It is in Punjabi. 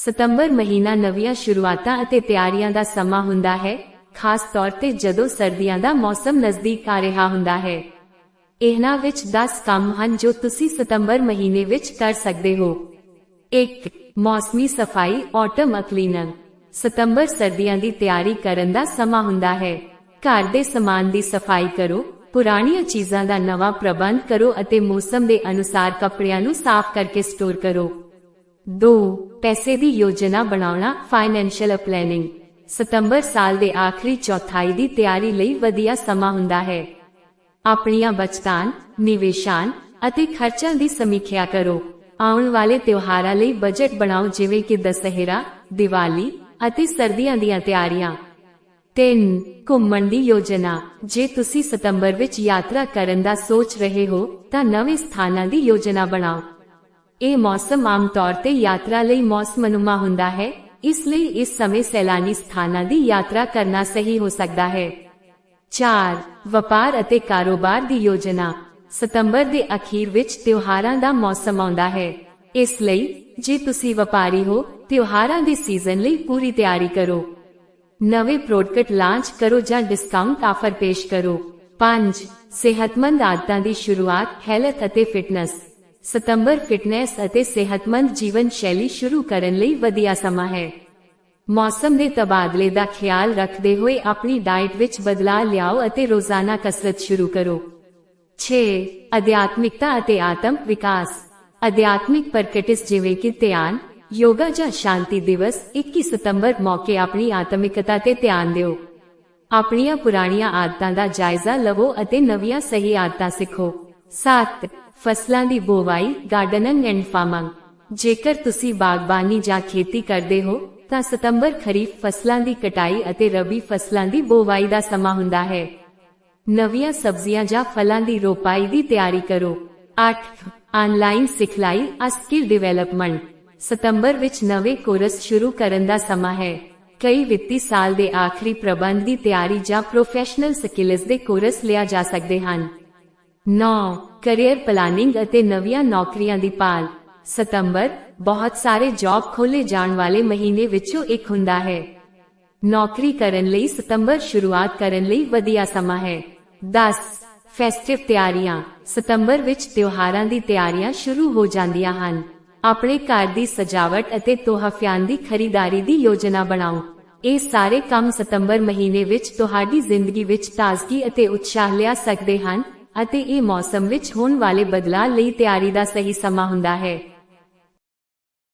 ਸਤੰਬਰ ਮਹੀਨਾ ਨਵੀਆਂ ਸ਼ੁਰੂਆਤਾਂ ਅਤੇ ਤਿਆਰੀਆਂ ਦਾ ਸਮਾਂ ਹੁੰਦਾ ਹੈ, ਖਾਸ ਤੌਰ ਤੇ ਜਦੋਂ ਸਰਦੀਆਂ ਦਾ ਮੌਸਮ ਨਜ਼ਦੀਕ ਆ ਰਿਹਾ ਹੁੰਦਾ ਹੈ। ਇਹਨਾਂ ਵਿੱਚ 10 ਕੰਮ ਹਨ ਜੋ ਤੁਸੀਂ ਸਤੰਬਰ ਮਹੀਨੇ ਵਿੱਚ ਕਰ ਸਕਦੇ ਹੋ। 1 ਮੌਸਮੀ ਸਫ਼ਾਈ ਆਟਮ ਕਲੀਨਿੰਗ ਸਤੰਬਰ ਸਰਦੀਆਂ ਦੀ ਤਿਆਰੀ ਕਰਨ ਦਾ ਸਮਾਂ ਹੁੰਦਾ ਹੈ। ਘਰ ਦੇ ਸਮਾਨ ਦੀ ਸਫ਼ਾਈ ਕਰੋ, ਪੁਰਾਣੀਆਂ ਚੀਜ਼ਾਂ ਦਾ ਨਵਾਂ ਪ੍ਰਬੰਧ ਕਰੋ ਅਤੇ ਮੌਸਮ ਦੇ ਅਨੁਸਾਰ ਕੱਪੜਿਆਂ ਨੂੰ ਸਾਫ਼ ਕਰਕੇ ਸਟੋਰ ਕਰੋ। 2 ਪੈਸੇ ਦੀ ਯੋਜਨਾ ਬਣਾਉਣਾ ਫਾਈਨੈਂਸ਼ੀਅਲ ਪਲੈਨਿੰਗ ਸਤੰਬਰ ਸਾਲ ਦੇ ਆਖਰੀ ਚੌਥਾਈ ਦੀ ਤਿਆਰੀ ਲਈ ਵਧੀਆ ਸਮਾਂ ਹੁੰਦਾ ਹੈ। ਆਪਣੀਆਂ ਬਚਤਾਂ, ਨਿਵੇਸ਼ਾਂ ਅਤੇ ਖਰਚਾਂ ਦੀ ਸਮੀਖਿਆ ਕਰੋ। ਆਉਣ ਵਾਲੇ ਤਿਉਹਾਰਾਂ ਲਈ ਬਜਟ ਬਣਾਓ, ਜਿਵੇਂ ਕਿ ਦਸਹਿਰਾ, ਦੀਵਾਲੀ ਅਤੇ ਸਰਦੀਆਂ ਦੀਆਂ ਤਿਆਰੀਆਂ। 3 ਘੁੰਮਣ ਦੀ ਯੋਜਨਾ। ਜੇ ਤੁਸੀਂ ਸਤੰਬਰ ਵਿੱਚ ਯਾਤਰਾ ਕਰਨ ਦਾ ਸੋਚ ਰਹੇ ਹੋ, ਤਾਂ ਨਵੇਂ ਸਥਾਨਾਂ ਦੀ ਯੋਜਨਾ ਬਣਾਓ। ਇਹ ਮੌਸਮ ਆਮ ਤੌਰ ਤੇ ਯਾਤਰਾ ਲਈ ਮੌਸਮਨੁਮਾ ਹੁੰਦਾ ਹੈ, ਇਸ ਲਈ ਇਸ ਸਮੇਂ ਸੈਲਾਨੀ ਸਥਾਨਾਂ ਦੀ ਯਾਤਰਾ ਕਰਨਾ ਸਹੀ ਹੋ ਸਕਦਾ ਹੈ। 4 ਵਪਾਰ ਅਤੇ ਕਾਰੋਬਾਰ ਦੀ ਯੋਜਨਾ। ਸਤੰਬਰ ਦੇ ਅਖੀਰ ਵਿੱਚ ਤਿਉਹਾਰਾਂ ਦਾ ਮੌਸਮ ਆਉਂਦਾ ਹੈ। ਇਸ ਲਈ, ਜੇ ਤੁਸੀਂ ਵਪਾਰੀ ਹੋ, ਤਿਉਹਾਰਾਂ ਦੇ ਸੀਜ਼ਨ ਲਈ ਪੂਰੀ ਤਿਆਰੀ ਕਰੋ। ਨਵੇਂ ਪ੍ਰੋਡਕਟ ਲਾਂਚ ਕਰੋ ਜਾਂ ਡਿਸਕਾਊਂਟ ਆਫਰ ਪੇਸ਼ ਕਰੋ। 5 ਸਿਹਤਮੰਦ ਆਦਤਾਂ ਦੀ ਸ਼ੁਰੂਆਤ, ਹੈਲਥ ਅਤੇ ਫਿਟਨੈਸ। ਸਤੰਬਰ ਫਿਟਨੈਸ ਅਤੇ ਸਿਹਤਮੰਦ ਜੀਵਨ ਸ਼ੈਲੀ ਸ਼ੁਰੂ ਕਰਨ ਲਈ ਵਧੀਆ ਸਮਾਂ ਹੈ। ਮੌਸਮ ਦੇ ਤਬਾਦਲੇ ਦਾ ਖਿਆਲ ਰੱਖਦੇ ਹੋਏ ਆਪਣੀ ਡਾਈਟ ਵਿੱਚ ਬਦਲਾਅ ਲਿਆਓ ਅਤੇ ਰੋਜ਼ਾਨਾ ਕਸਰਤ ਸ਼ੁਰੂ ਕਰੋ। 6 ਅਧਿਆਤਮਿਕਤਾ ਅਤੇ ਆਤਮ ਵਿਕਾਸ। ਅਧਿਆਤਮਿਕ ਪ੍ਰੈਕਟਿਸ ਜਿਵੇਂ ਕਿ ਧਿਆਨ, ਯੋਗਾ ਜਾਂ ਸ਼ਾਂਤੀ ਦਿਵਸ 21 ਸਤੰਬਰ ਮੌਕੇ ਆਪਣੀ ਆਤਮਿਕਤਾ ਤੇ ਧਿਆਨ ਦਿਓ। ਆਪਣੀਆਂ ਪੁਰਾਣੀਆਂ ਆਦਤਾਂ ਦਾ ਜਾਇਜ਼ਾ ਲਵੋ ਅਤੇ ਨਵੀਆਂ ਸਹੀ ਆਦਤਾਂ ਸਿੱਖੋ। 7 ਫਸਲਾਂ ਦੀ ਬੋਵਾਈ, ਗਾਰਡਨਿੰਗ ਐਂਡ ਫਾਰਮਿੰਗ। ਜੇਕਰ ਤੁਸੀਂ ਬਾਗਬਾਨੀ ਜਾਂ ਖੇਤੀ ਕਰਦੇ ਹੋ, ਤਾਂ ਸਤੰਬਰ ਖਰੀਫ ਫਸਲਾਂ ਦੀ ਕਟਾਈ ਅਤੇ ਰਬੀ ਫਸਲਾਂ ਦੀ ਬੋਵਾਈ ਦਾ ਸਮਾਂ ਹੁੰਦਾ ਹੈ। ਨਵੀਆਂ ਸਬਜ਼ੀਆਂ ਜਾਂ ਫਲਾਂ ਦੀ ਰੋਪਾਈ ਦੀ ਤਿਆਰੀ ਕਰੋ। 8 ਆਨਲਾਈਨ ਸਿਖਲਾਈ ਸਕਿੱਲ ਡਿਵੈਲਪਮੈਂਟ ਸਤੰਬਰ ਵਿੱਚ ਨਵੇਂ ਕੋਰਸ ਸ਼ੁਰੂ ਕਰਨ ਦਾ ਸਮਾਂ ਹੈ। ਕਈ ਵਿੱਤੀ ਸਾਲ ਦੇ ਆਖਰੀ ਪ੍ਰਬੰਧ ਦੀ ਤਿਆਰੀ ਜਾਂ ਪ੍ਰੋਫੈਸ਼ਨਲ ਸਕਿੱਲਸ ਦੇ ਕੋਰਸ ਲਿਆ ਜਾ ਸਕਦੇ ਹਨ। 9 ਕੈਰੀਅਰ ਪਲਾਨਿੰਗ ਅਤੇ ਨਵੀਆਂ ਨੌਕਰੀਆਂ ਦੀ ਪਾਲ ਸਤੰਬਰ, ਬਹੁਤ ਸਾਰੇ ਜੌਬ ਖੋਲੇ ਜਾਣ ਵਾਲੇ ਮਹੀਨੇ ਵਿੱਚੋਂ ਇੱਕ ਹੁੰਦਾ ਹੈ। ਨੌਕਰੀ ਕਰਨ ਲਈ ਸਤੰਬਰ ਸ਼ੁਰੂਆਤ ਕਰਨ ਲਈ ਵਧੀਆ ਸਮਾਂ ਹੈ। 10 ਫੈਸਟਿਵ ਤਿਆਰੀਆਂ। ਸਤੰਬਰ ਵਿੱਚ ਤਿਉਹਾਰਾਂ ਦੀ ਤਿਆਰੀਆਂ ਸ਼ੁਰੂ ਹੋ ਜਾਂਦੀਆਂ ਹਨ। ਆਪਣੇ ਘਰ ਦੀ ਸਜਾਵਟ ਅਤੇ ਤੋਹਫਿਆਂ ਦੀ ਖਰੀਦਦਾਰੀ ਦੀ ਯੋਜਨਾ ਬਣਾਓ। ਇਹ ਸਾਰੇ ਕੰਮ ਸਤੰਬਰ ਮਹੀਨੇ ਵਿੱਚ ਤੁਹਾਡੀ ਜ਼ਿੰਦਗੀ ਵਿੱਚ ਤਾਜ਼ਗੀ ਅਤੇ ਉਤਸ਼ਾਹ ਲਿਆ ਸਕਦੇ ਹਨ। ਅਤੇ ਇਹ ਮੌਸਮ ਵਿੱਚ ਹੋਣ ਵਾਲੇ ਬਦਲਾਅ ਲਈ ਤਿਆਰੀ ਦਾ ਸਹੀ ਸਮਾਂ ਹੁੰਦਾ ਹੈ।